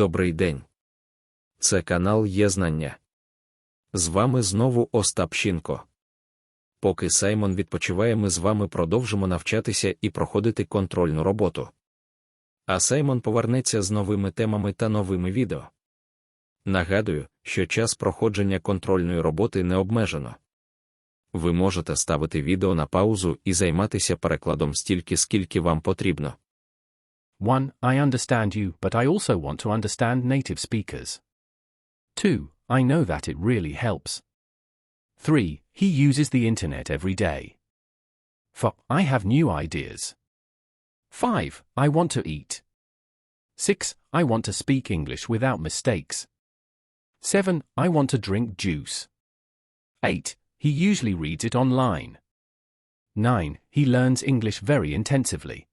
Добрий день. Це канал Є Знання. З вами знову Остап Щінко. Поки Саймон відпочиває, ми з вами продовжимо навчатися і проходити контрольну роботу. А Саймон повернеться з новими темами та новими відео. Нагадую, що час проходження контрольної роботи не обмежено. Ви можете ставити відео на паузу і займатися перекладом стільки, скільки вам потрібно. 1. I understand you, but I also want to understand native speakers. 2. I know that it really helps. 3. He uses the internet every day. 4. I have new ideas. 5. I want to eat. 6. I want to speak English without mistakes. 7. I want to drink juice. 8. He usually reads it online. 9. He learns English very intensively.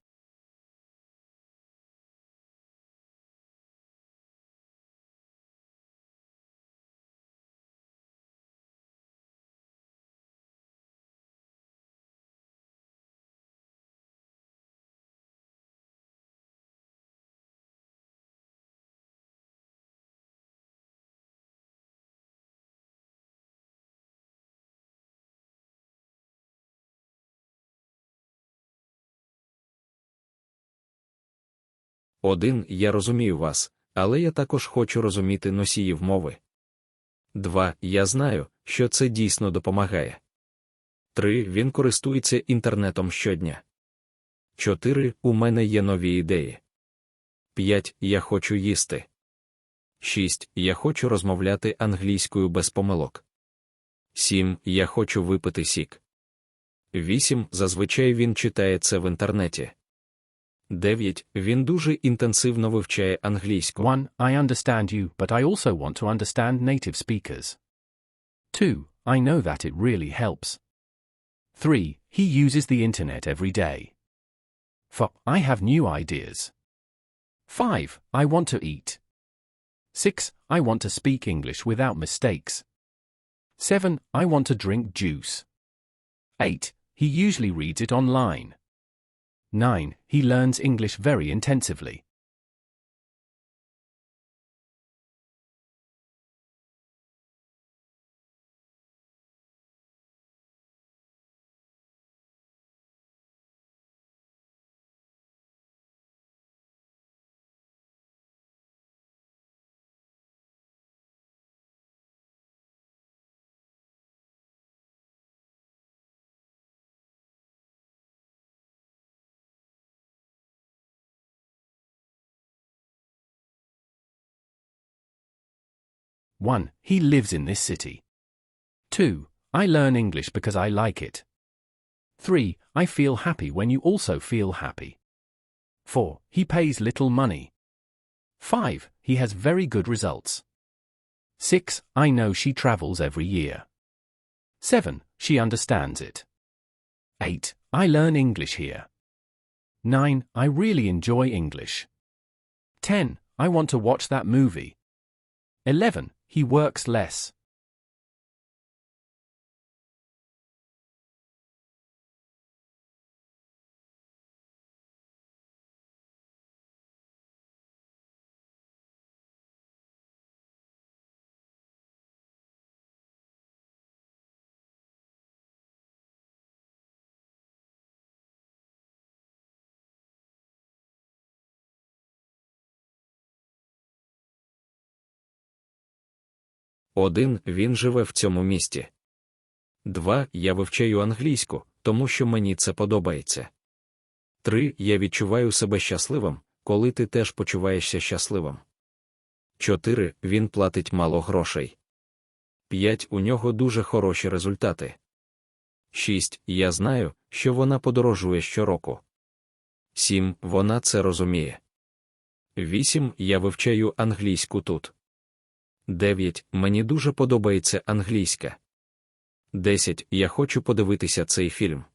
Один, я розумію вас, але я також хочу розуміти носіїв мови. Два, я знаю, що це дійсно допомагає. Три, він користується інтернетом щодня. Чотири, у мене є нові ідеї. П'ять, я хочу їсти. Шість, я хочу розмовляти англійською без помилок. Сім, я хочу випити сік. Вісім, зазвичай він читає це в інтернеті. 9. Він дуже інтенсивно вивчає англійську. 1. I understand you, but I also want to understand native speakers. 2. I know that it really helps. 3. He uses the internet every day. 4. I have new ideas. 5. I want to eat. 6. I want to speak English without mistakes. 7. I want to drink juice. 8. He usually reads it online. 9. He learns English very intensively. One. He lives in this city. Two. I learn English because I like it. Three. I feel happy when you also feel happy. Four. He pays little money. Five. He has very good results. Six. I know she travels every year. Seven. She understands it. Eight. I learn English here. 9. I really enjoy English. 10. I want to watch that movie. 11. He works less. Один, він живе в цьому місті. Два, я вивчаю англійську, тому що мені це подобається. Три, я відчуваю себе щасливим, коли ти теж почуваєшся щасливим. Чотири, він платить мало грошей. П'ять, у нього дуже хороші результати. Шість, я знаю, що вона подорожує щороку. Сім, вона це розуміє. Вісім, я вивчаю англійську тут. 9. Мені дуже подобається англійська. 10. Я хочу подивитися цей фільм.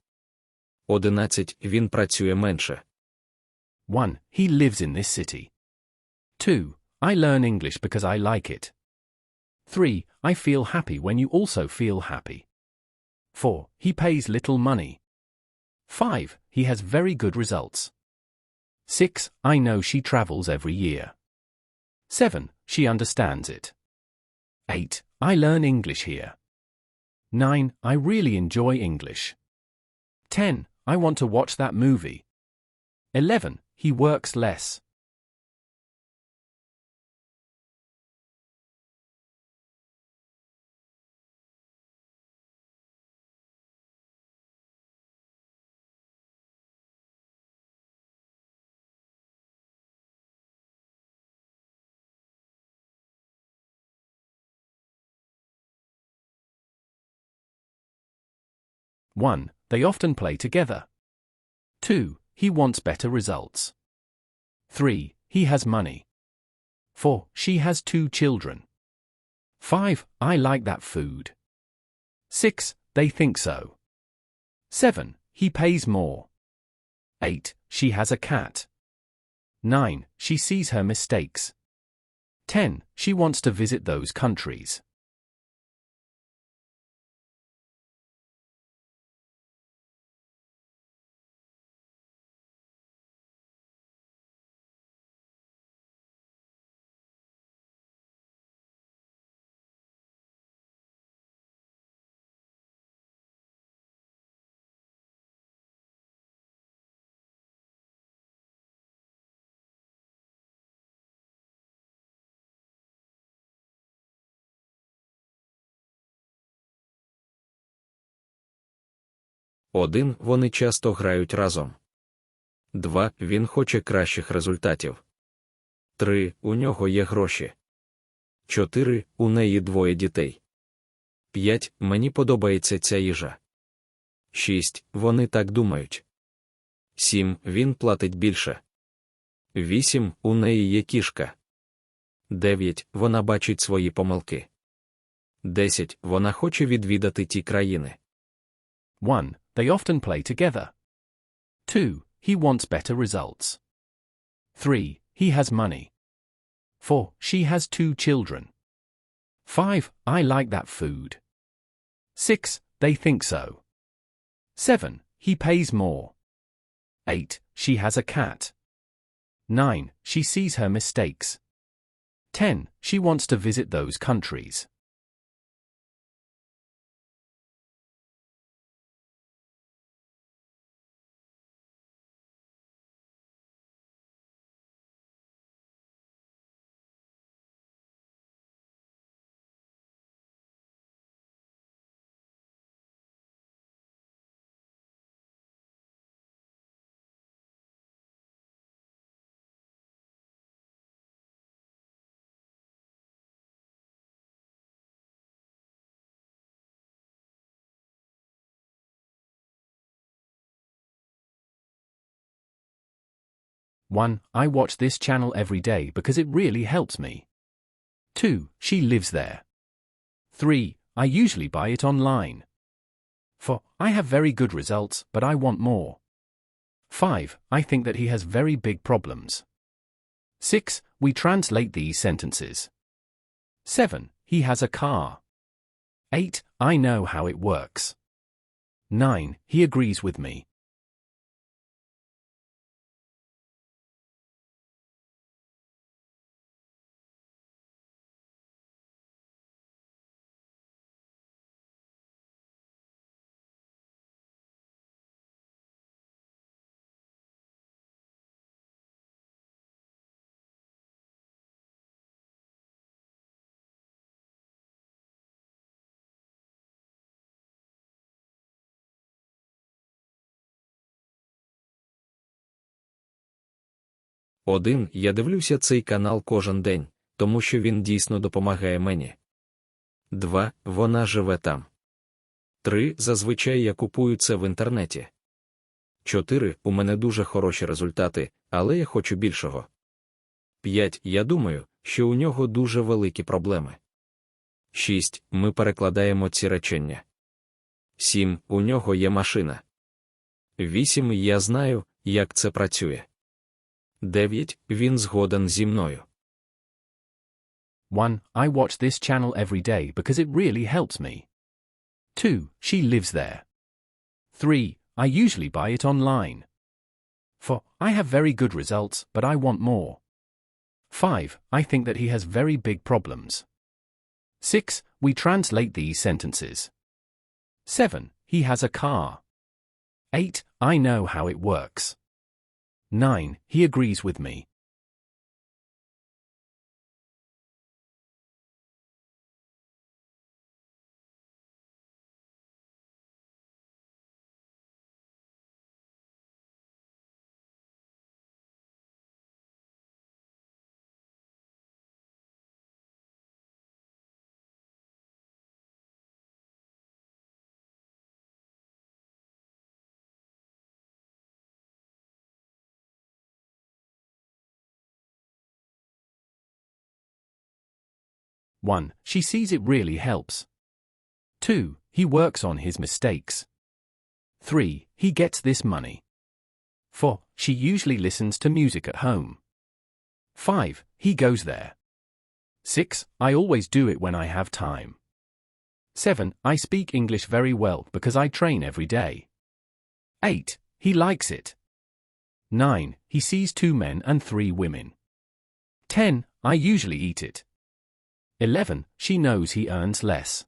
11. Він працює менше. 1. He lives in this city. 2. I learn English because I like it. 3. I feel happy when you also feel happy. 4. He pays little money. 5. He has very good results. 6. I know she travels every year. 7. She understands it. 8. I learn English here. 9. I really enjoy English. 10. I want to watch that movie. 11. He works less. One, they often play together. Two, he wants better results. Three, he has money. Four, she has two children. Five, I like that food. Six, they think so. Seven, he pays more. Eight, she has a cat. Nine, she sees her mistakes. Ten, she wants to visit those countries. Один, вони часто грають разом. Два, він хоче кращих результатів. Три, у нього є гроші. Чотири, у неї двоє дітей. П'ять, мені подобається ця їжа. Шість, вони так думають. Сім, він платить більше. Вісім, у неї є кішка. Дев'ять, вона бачить свої помилки. Десять, вона хоче відвідати ті країни. 1. They often play together. 2. He wants better results. 3. He has money. 4. She has two children. 5. I like that food. 6. They think so. 7. He pays more. 8. She has a cat. 9. She sees her mistakes. 10. She wants to visit those countries. One, I watch this channel every day because it really helps me. Two, she lives there. Three, I usually buy it online. Four, I have very good results, but I want more. Five, I think that he has very big problems. Six, we translate these sentences. Seven, he has a car. Eight, I know how it works. Nine, he agrees with me. Один, я дивлюся цей канал кожен день, тому що він дійсно допомагає мені. Два, вона живе там. Три, зазвичай я купую це в інтернеті. Чотири, у мене дуже хороші результати, але я хочу більшого. П'ять, я думаю, що у нього дуже великі проблеми. Шість, ми перекладаємо ці речення. Сім, у нього є машина. Вісім, я знаю, як це працює. 9. Він згоден зі мною. 1. I watch this channel every day because it really helps me. 2. She lives there. 3. I usually buy it online. 4. I have very good results, but I want more. 5. I think that he has very big problems. 6. We translate these sentences. 7. He has a car. 8. I know how it works. 9. He agrees with me. One, she sees it really helps. Two, he works on his mistakes. Three, he gets this money. Four, she usually listens to music at home. Five, he goes there. Six, I always do it when I have time. Seven, I speak English very well because I train every day. Eight, he likes it. Nine, he sees two men and three women. Ten, I usually eat it. 11. She knows he earns less.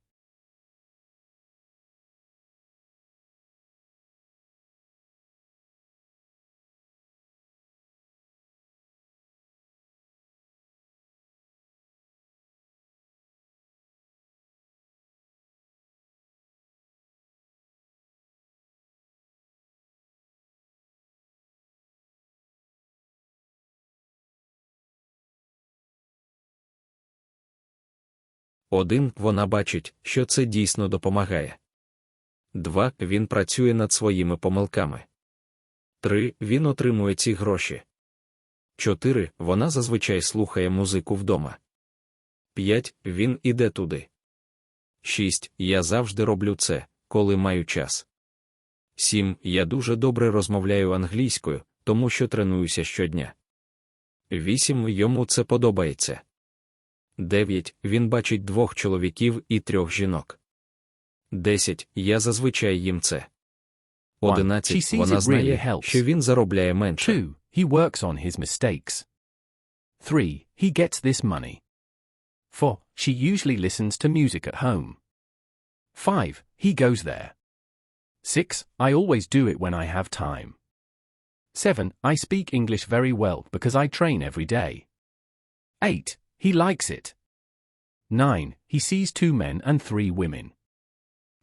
Один, вона бачить, що це дійсно допомагає. Два, він працює над своїми помилками. Три, він отримує ці гроші. Чотири, вона зазвичай слухає музику вдома. П'ять, він іде туди. Шість, я завжди роблю це, коли маю час. Сім, я дуже добре розмовляю англійською, тому що тренуюся щодня. Вісім, йому це подобається. 9. Він бачить двох чоловіків і трьох жінок. 10. Я зазвичай їм це. 11. Вона знає, що він заробляє менше. 2. He works on his mistakes. 3. He gets this money. 4. She usually listens to music at home. 5. He goes there. 6. I always do it when I have time. 7. I speak English very well because I train every day. 8. He likes it. 9. He sees two men and three women.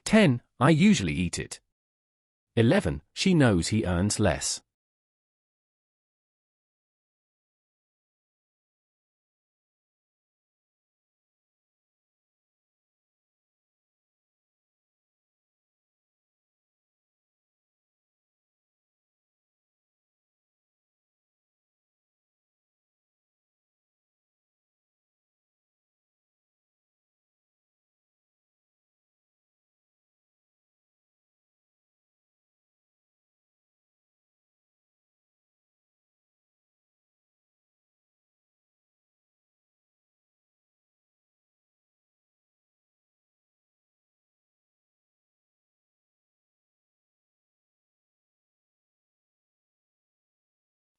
10. I usually eat it. 11. She knows he earns less.